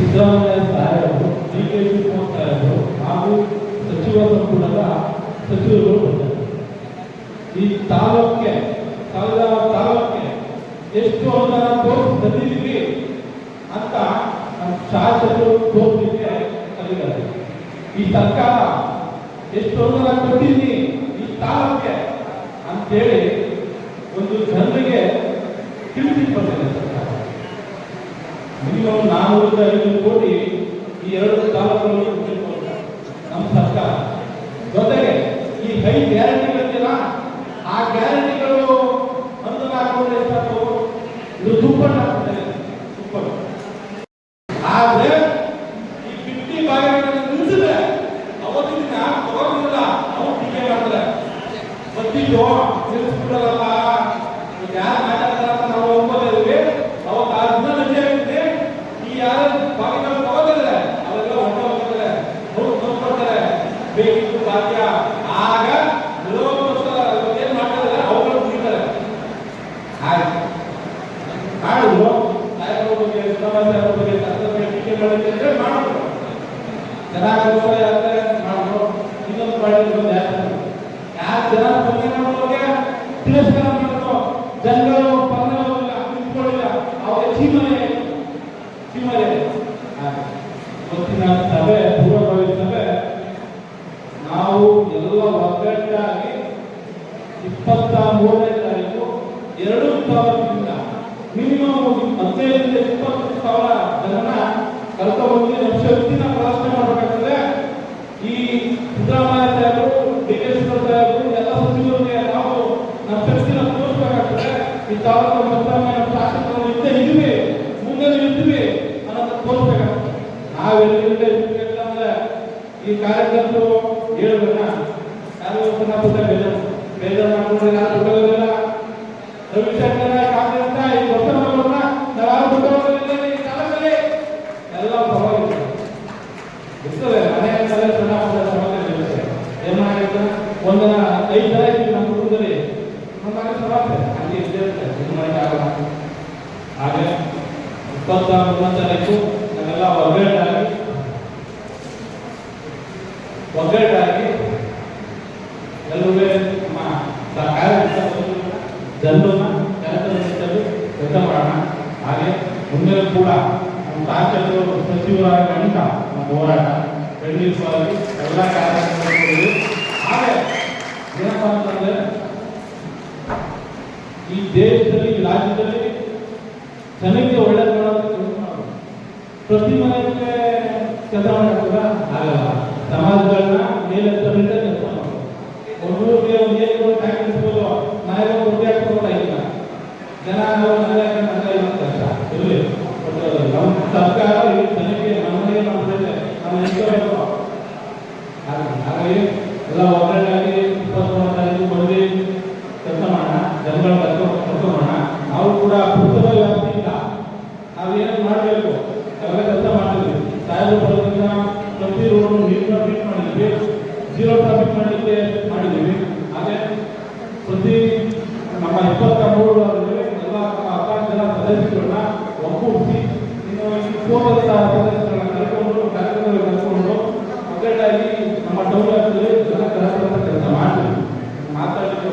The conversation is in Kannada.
ಸಿದ್ದರಾಮಯ್ಯ ಸಾಹೇಬರು ಡಿ ಕೆ ಶಿವಕುಮಾರ್ ಸಾಹೇಬರು ಹಾಗೂ ಸಚಿವ ಸಂಪುಟದ ಸಚಿವರು ಬಂದರು. ಈ ತಾಲೂಕಿಗೆ ಕಳೆದ ತಾಲೂಕಿಗೆ ಎಷ್ಟು ಅನುದಾನ ತೋರಿಸಿ ಅಂತ ಶಾಸಕರು ತೋರಿಸಲಿಕ್ಕೆ ಕಲಿದ್ದಾರೆ ಈ ಸರ್ಕಾರ ಎಷ್ಟು ಅನುದಾನ ಕೊಟ್ಟಿದ್ದೀನಿ ಈ ತಾಲೂಕಿಗೆ ಅಂತೇಳಿ ಒಂದು ಜನರಿಗೆ ತಿಳಿಸಿ ಬಂದಿದೆ ನಾನ್ನೂರಿಂದ ಐನೂರು ಕೋಟಿ ಈ ಎರಡು ತಾಲೂಕುಗಳಿಗೆ ನಮ್ಮ ಸರ್ಕಾರ. ಜೊತೆಗೆ ಈ ಐದು ಗ್ಯಾರಂಟಿಗಳಿದೆಯಲ್ಲ ಆ ಗ್ಯಾರಂಟಿಗಳು ಹಾಕೊಂಡ್ರೆ ಎಷ್ಟಾಗ್ತವು? ಇದು ಆ ಆದ್ರೆ ಈ ಅವತ್ತಿನ ತಗೊಂಡಿಲ್ಲ ಅವ್ರು ಟೀಕೆ ಮಾಡ್ತಾರೆ. ಗೊತ್ತಿದ್ದು ನಿಲ್ಲಿಸ್ಬಿಡಲ್ಲ ಯಾರು ಮಾತಾಡ್ತಾರ ಅಂತ ನಾವು ಒಪ್ಕೋದಿದ್ವಿ ಅವತ್ತು ಆ ದಿನ ರಜೆ ಆಗಿದ್ರೆ ಈ ಯಾರು ಭಾಗಗಳು ತಗೋತಿದ್ರೆ ಅವೆಲ್ಲ ಹೊರಟು ಹೋಗ್ತಾರೆ ಅವ್ರು ನೋಡ್ಕೊಳ್ತಾರೆ ಬೇಕಿತ್ತು ಭಾಗ್ಯ. ಆಗ ಏನ್ ಮಾಡ್ತಾರೆ ಅವುಗಳು ಮುಗಿತಾರೆ ಆಯ್ತು. ಮಾಡಿದ್ರು ಸಾಹೇಬ್ರ ಬಗ್ಗೆ ಸಿದ್ದರಾಮಯ್ಯ ಸಾಹೇಬ್ರ ಬಗ್ಗೆ ಸರ್ಕಾರದ ಬಗ್ಗೆ ಟೀಕೆ ಮಾಡಿದ್ರೆ ಅಂದ್ರೆ ಮಾಡೋ ಚೆನ್ನಾಗಿ ಹೋಗ್ತಾರೆ ಯಾಕೆ ಮಾಡಿದ್ರು ಇನ್ನೊಂದು ಯಾಕೆ ಯಾರು ಜನ ಸ್ಪಂದನೆ ಮಾಡೋರಿಗೆ ಸಾವಿರದಿಂದ ಮಿನಿಮಮ್ ಹದಿನೈದರಿಂದ ಇಪ್ಪತ್ತು ಸಾವಿರ ಜನನ ನಮ್ಮ ಶಕ್ತಿನ ಪ್ರಾರ್ಥನೆ ಮಾಡಬೇಕಾಗ್ತದೆ. ಈ ಸಿದ್ದರಾಮಯ್ಯ ಸಾಹೇಬರು ಡಿ ಕೆ ಸಾಹೇಬರು, ಎಲ್ಲ ಸಚಿವರಿಗೆ ನಾವು ನಮ್ಮ ಶಕ್ತಿನ ತೋರಿಸಬೇಕಾಗ್ತದೆ. ಈ ಸಾವಿರದ ನಮ್ಮ ಶಾಸಕರು ಇದ್ದೇ ಇದ್ವಿ ಮುಂದೆ ಇದ್ವಿ ಅನ್ನೋದು ತೋರಿಸಬೇಕಾಗ್ತದೆ. ಅಂದ್ರೆ ಈ ಕಾರ್ಯಕರ್ತರು ಹೇಳ್ಬೇಕ ಯಾರು ಬೇಜಾರು. ಮಾಡ್ಕೊಂಡ್ರೆ ಯಾರು ರವಿಶಂಕರ ಕಾಂಗ್ರೆಸ್ ಈ ಬಿಟ್ಟೋಗೋದಿಲ್ಲ ಈ ಕಾಲದಲ್ಲಿ ಎಲ್ಲ ಪರವಾಗಿಲ್ಲ ಇರ್ತದೆ ಮನೆ ಸಲ ಸಣ್ಣ ಪುಟ್ಟ ಸಮಸ್ಯೆ ಇರುತ್ತೆ. ಒಂದಿನ ಕುಟುಂಬದಲ್ಲಿ. ನಮ್ಮ ಮನೆ ಸಮಸ್ಯೆ ಹಂಗೆ ಒಗ್ಗಟ್ಟಾಗಿ ಒಗ್ಗಟ್ಟಾಗಿ ಎಲ್ಲರೂ ನಮ್ಮ ಸರ್ಕಾರ ಹಾಗೆ ಕೂಡ ನಮ್ಮ ಶಾಸಕರು ಸಚಿವರಾಗಿ ಗಣಿತ ನಮ್ಮ ಹೋರಾಟ ಖಂಡಿತವಾಗಿ ಎಲ್ಲ ಕಾರ್ಯಕ್ರಮಗಳು ಆದರೆ ಏನಪ್ಪ ಅಂತಂದ್ರೆ, ಈ ದೇಶದಲ್ಲಿ, ಈ ರಾಜ್ಯದಲ್ಲಿ ಜನಕ್ಕೆ ಒಳ್ಳೇದು ಮಾಡೋದಕ್ಕೆ ಮಾಡೋದು. ಪ್ರತಿ ಮನೆಗೆ ಕೆಲಸ ಮಾಡಕ್ಕಾಗ ಆಗಲ್ಲ. ಸಮಾಜಗಳನ್ನ ಮೇಲೆತ್ತಲಿಂದ ಕೆಲಸ ಮಾಡೋದು ನಾವೇ ಕೆಲಸ ಮಾಡಿದ್ವಿ ಸಾಯಿಲ್ ಬರೋದ್ರಿಂದ ಪ್ರತಿ ರೋಡ್ ನೀರು ಟ್ರಾಫಿಕ್ ಮಾಡಿದ್ವಿ. ಜೀರೋ ಟ್ರಾಫಿಕ್ ಮಾಡಲಿಕ್ಕೆ ಮಾಡಿದ್ದೀವಿ ಹಾಗೆ ಪ್ರತಿ ನಮ್ಮ ಇಪ್ಪತ್ತ ಮೂರು ಎಲ್ಲ ನಮ್ಮ ಅಪಾರ್ಟ್ ಎಲ್ಲ ಸದಸ್ಯಗಳನ್ನ ಒಗ್ಗೂಡಿಸಿ ಹೋದಂತಹ ಸದಸ್ಯಗಳನ್ನ ಕರ್ಕೊಂಡು ಕಾರ್ಯಕ್ರಮಗಳು ಕರ್ಕೊಂಡು ಒಗ್ಗಟ್ಟಾಗಿ ನಮ್ಮ ಟೌನ್ ಕೆಲಸ ಮಾಡ್ತೀವಿ. ಮಾತಾಡಲಿಕ್ಕೆ